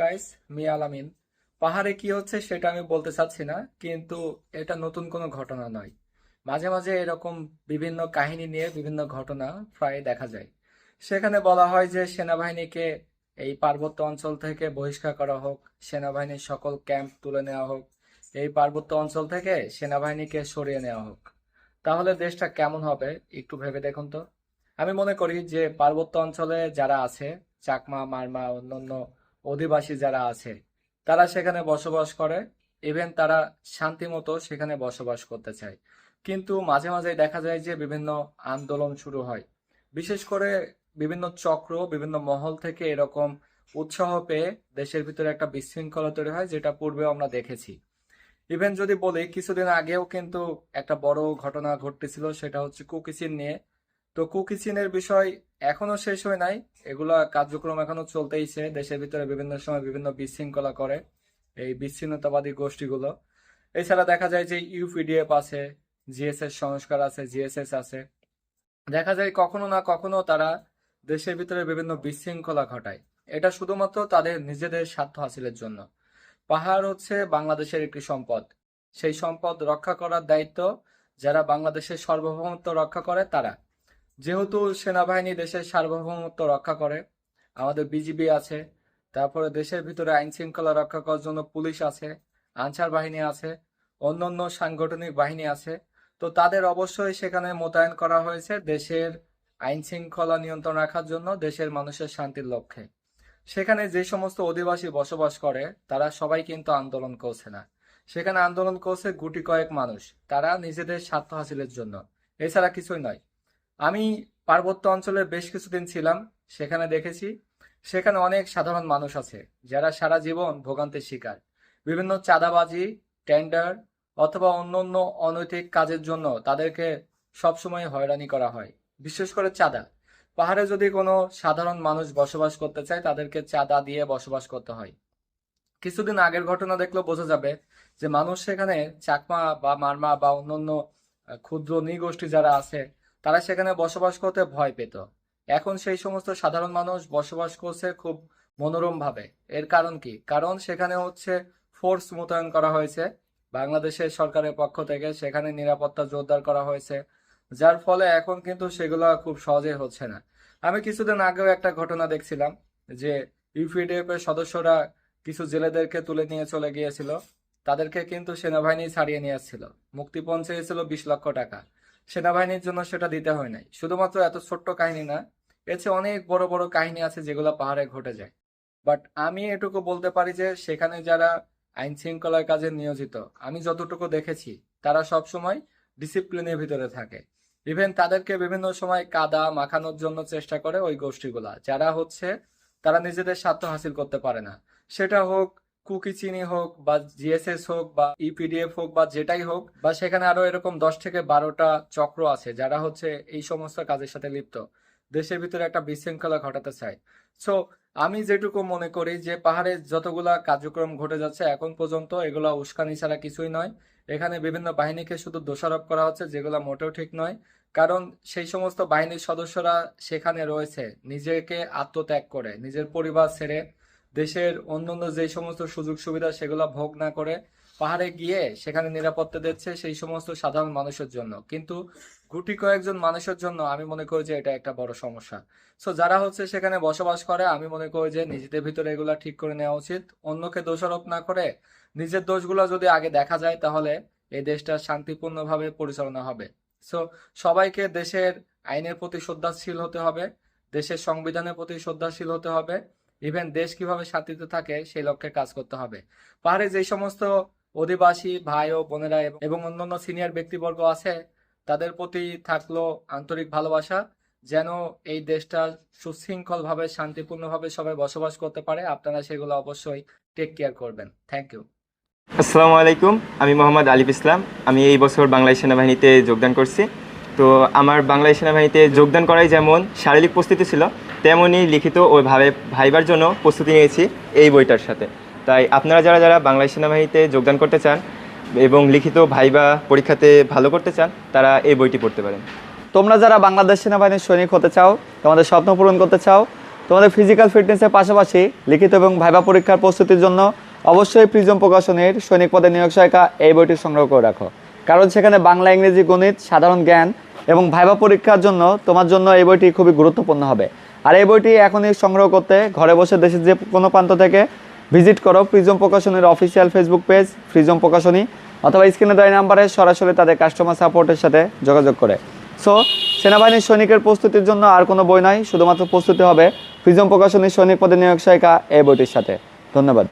Guys me আলামিন পাহাড়ে কি হচ্ছে সেটা আমি বলতে চাচ্ছি না, কিন্তু এটা নতুন কোনো ঘটনা নয়। মাঝে মাঝে এরকম বিভিন্ন কাহিনী নিয়ে বিভিন্ন ঘটনা প্রায় দেখা যায়। সেখানে বলা হয় যে সেনাবাহিনীকে এই পার্বত্য অঞ্চল থেকে বহিষ্কার করা হোক, সেনাবাহিনীর সকল ক্যাম্প তুলে নেওয়া হোক, এই পার্বত্য অঞ্চল থেকে সেনাবাহিনীকে সরিয়ে নেওয়া হোক। তাহলে দেশটা কেমন হবে একটু ভেবে দেখুন তো। আমি মনে করি যে পার্বত্য অঞ্চলে যারা আছে, চাকমা, মারমা, অন্যান্য অধিবাসী যারা আছে, তারা সেখানে বসবাস করে ইভেন তারা শান্তি মতো সেখানে বসবাস করতে চায়। কিন্তু মাঝে মাঝে দেখা যায় যে বিভিন্ন আন্দোলন শুরু হয়। বিশেষ করে বিভিন্ন চক্র, বিভিন্ন মহল থেকে এরকম উৎসাহ পেয়ে দেশের ভিতরে একটা বিশৃঙ্খলা তৈরি হয়, যেটা পূর্বেও আমরা দেখেছি। ইভেন যদি বলি, কিছুদিন আগেও কিন্তু একটা বড় ঘটনা ঘটতেছিল, সেটা হচ্ছে কুকিচিন নিয়ে তো কুকিচিনের বিষয় এখনও শেষ হয় নাই। এগুলা কার্যক্রম এখনও চলতেইছে দেশের ভিতরে বিভিন্ন সময় বিভিন্ন বিশৃঙ্খলা করে এই বিচ্ছিন্নতাবাদী গোষ্ঠীগুলো। এছাড়া দেখা যায় যে ইউপিডিএফ আছে, জিএসএস সংস্কার আছে, জিএসএস আছে। দেখা যায় কখনো না কখনো তারা দেশের ভিতরে বিভিন্ন বিশৃঙ্খলা ঘটায়। এটা শুধুমাত্র তাদের নিজেদের স্বার্থ হাসিলের জন্য। পাহাড় হচ্ছে বাংলাদেশের একটি সম্পদ। সেই সম্পদ রক্ষা করার দায়িত্ব যারা বাংলাদেশের সার্বভৌমত্ব রক্ষা করে তারা। যেহেতু সেনাবাহিনী দেশের সার্বভৌমত্ব রক্ষা করে, আমাদের বিজিবি আছে, তারপরে দেশের ভিতরে আইন শৃঙ্খলা রক্ষা করার জন্য পুলিশ আছে, আনসার বাহিনী আছে, অন্যান্য সাংগঠনিক বাহিনী আছে, তো তাদের অবশ্যই সেখানে মোতায়েন করা হয়েছে দেশের আইন শৃঙ্খলা নিয়ন্ত্রণ রাখার জন্য, দেশের মানুষের শান্তির লক্ষ্যে। সেখানে যে সমস্ত অধিবাসী বসবাস করে, তারা সবাই কিন্তু আন্দোলন করছে না। সেখানে আন্দোলন করছে গুটি কয়েক মানুষ, তারা নিজেদের স্বার্থ হাসিলের জন্য। এছাড়া কিছুই নয়। আমি পার্বত্য অঞ্চলে বেশ কিছুদিন ছিলাম সেখানে দেখেছি সেখানে অনেক সাধারণ মানুষ আছে যারা সারা জীবন ভোগান্তির শিকার। বিভিন্ন চাঁদাবাজি টেন্ডার অথবা অন্যান্য অনৈতিক কাজের জন্য তাদেরকে সবসময় হয়রানি করা হয় বিশেষ করে চাঁদা। পাহাড়ে যদি কোনো সাধারণ মানুষ বসবাস করতে চায় তাদেরকে চাঁদা দিয়ে বসবাস করতে হয়। কিছুদিন আগের ঘটনা দেখলেও বোঝা যাবে যে মানুষ সেখানে চাকমা বা মারমা বা অন্যান্য আহ, ক্ষুদ্র নৃগোষ্ঠী যারা আছে তারা সেখানে বসবাস করতে ভয় পেত। এখন সেই সমস্ত সাধারণ মানুষ বসবাস করছে খুব মনোরম ভাবে এর কারণ কি? কারণ সেখানে হচ্ছে ফোর্স মোতায়েন করা হয়েছে। বাংলাদেশের সরকারের পক্ষ থেকে সেখানে নিরাপত্তা জোরদার করা হয়েছে, যার ফলে এখন কিন্তু সেগুলো খুব সহজে হচ্ছে না। আমি কিছুদিন আগেও একটা ঘটনা দেখছিলাম যে ইউপিডিএফ এর সদস্যরা কিছু জেলেদেরকে তুলে নিয়ে চলে গিয়েছিল। তাদেরকে কিন্তু সেনাবাহিনী ছাড়িয়ে নিয়ে আসছিল। মুক্তিপণ চেয়েছিল বিশ লক্ষ টাকা। সেনাবাহিনীর জন্য সেটা দিতে হয় নাই। শুধুমাত্র এত ছোট্ট কাহিনী না চেয়ে অনেক বড় বড় কাহিনী আছে যেগুলো পাহাড়ে ঘটে যায়। বাট আমি এটুকু বলতে পারি যে, সেখানে যারা আইন শৃঙ্খলার কাজে নিয়োজিত, আমি যতটুকু দেখেছি, তারা সব সময় ডিসিপ্লিনের ভিতরে থাকে। ইভেন তাদেরকে বিভিন্ন সময় কাদা মাখানোর জন্য চেষ্টা করে ওই গোষ্ঠীগুলা, যারা হচ্ছে, তারা নিজেদের স্বার্থ হাসিল করতে পারে না। সেটা হোক কুকি চিনি হোক বা জিএসএস হোক বা ইপিডিএফ হোক বা যেটাই হোক, বা সেখানে আরও এরকম দশ থেকে বারোটা চক্র আছে যারা হচ্ছে এই সমস্ত কাজের সাথে লিপ্ত। দেশের ভিতরে একটা বিশৃঙ্খলা ঘটাতে চায়। সো আমি যেটুকু মনে করি যে পাহাড়ে যতগুলা কার্যক্রম ঘটে যাচ্ছে এখন পর্যন্ত এগুলা উস্কানি ছাড়া কিছুই নয়। এখানে বিভিন্ন বাহিনীকে শুধু দোষারোপ করা হচ্ছে যেগুলো মোটেও ঠিক নয়। কারণ সেই সমস্ত বাহিনীর সদস্যরা সেখানে রয়েছে, নিজেকে আত্মত্যাগ করে, নিজের পরিবার ছেড়ে দেশের অন্যান্য যে সমস্ত সুযোগ সুবিধা সেগুলো ভোগ না করে পাহাড়ে গিয়ে সেখানে নিরাপত্তা দিচ্ছে সেই সমস্ত সাধারণ মানুষের জন্য। কিন্তু গুটি কয়েকজন মানুষের জন্য আমি মনে করি যে এটা একটা বড় সমস্যা। সো যারা হচ্ছে সেখানে বসবাস করে, আমি মনে করি যে নিজেদের ভিতরে এগুলা ঠিক করে নেওয়া উচিত। অন্যকে দোষারোপ না করে নিজের দোষগুলো যদি আগে দেখা যায়, তাহলে এই দেশটা শান্তিপূর্ণভাবে পরিচালনা হবে। সো সবাইকে দেশের আইনের প্রতি শ্রদ্ধাশীল হতে হবে, দেশের সংবিধানের প্রতি শ্রদ্ধাশীল হতে হবে। ইভেন দেশ কীভাবে শান্তিতে থাকে, সেই লক্ষ্যে কাজ করতে হবে। পাহাড়ে যে সমস্ত অধিবাসী ভাই ও বোনেরা এবং- অন্যান্য সিনিয়র ব্যক্তিবর্গ আছে, তাদের প্রতি থাকল আন্তরিক ভালোবাসা, যেন এই দেশটা সুশৃঙ্খলভাবে, শান্তিপূর্ণভাবে সবাই বসবাস করতে পারে। আপনারা সেগুলো অবশ্যই টেক কেয়ার করবেন। থ্যাংক ইউ আসসালামু আলাইকুম, আমি মোহাম্মদ আলিফ ইসলাম। আমি এই বছর বাংলাদেশ সেনাবাহিনীতে যোগদান করছি। তো আমার বাংলাদেশ সেনাবাহিনীতে যোগদান করাই যেমন শারীরিক প্রস্তুতি ছিল তেমনই লিখিত ও ভাবে ভাইবার জন্য প্রস্তুতি নিয়েছি এই বইটার সাথে। তাই আপনারা যারা যারা বাংলাদেশ সেনাবাহিনীতে যোগদান করতে চান এবং লিখিত ভাইবা পরীক্ষাতে ভালো করতে চান, তারা এই বইটি পড়তে পারেন। তোমরা যারা বাংলাদেশ সেনাবাহিনীর সৈনিক হতে চাও, তোমাদের স্বপ্ন পূরণ করতে চাও, তোমাদের ফিজিক্যাল ফিটনেসের পাশাপাশি লিখিত এবং ভাইবা পরীক্ষার প্রস্তুতির জন্য অবশ্যই প্রিজম প্রকাশনের সৈনিক পদে নিয়োগ সহায়িকা এই বইটি সংগ্রহ করে রাখো। কারণ সেখানে বাংলা, ইংরেজি, গণিত, সাধারণ জ্ঞান এবং ভাইবা পরীক্ষার জন্য তোমার জন্য এই বইটি খুবই গুরুত্বপূর্ণ হবে। আর এই বইটি এখনই সংগ্রহ করতে ঘরে বসে দেশের যে কোনো প্রান্ত থেকে ভিজিট করো, Prism প্রকাশনের official Facebook page Prism Prokashoni, অথবা স্ক্রিনে দেওয়া নাম্বারে সরাসরি তাদের কাস্টমার সাপোর্টের সাথে যোগাযোগ করে। সো সেনাবাহিনীর সৈনিকের প্রস্তুতির জন্য আর কোনো বই নাই, শুধুমাত্র প্রস্তুতি হবে প্রিজম প্রকাশনীর সৈনিক পদে নিয়োগ সহায়িকা এই বইটির সাথে। ধন্যবাদ।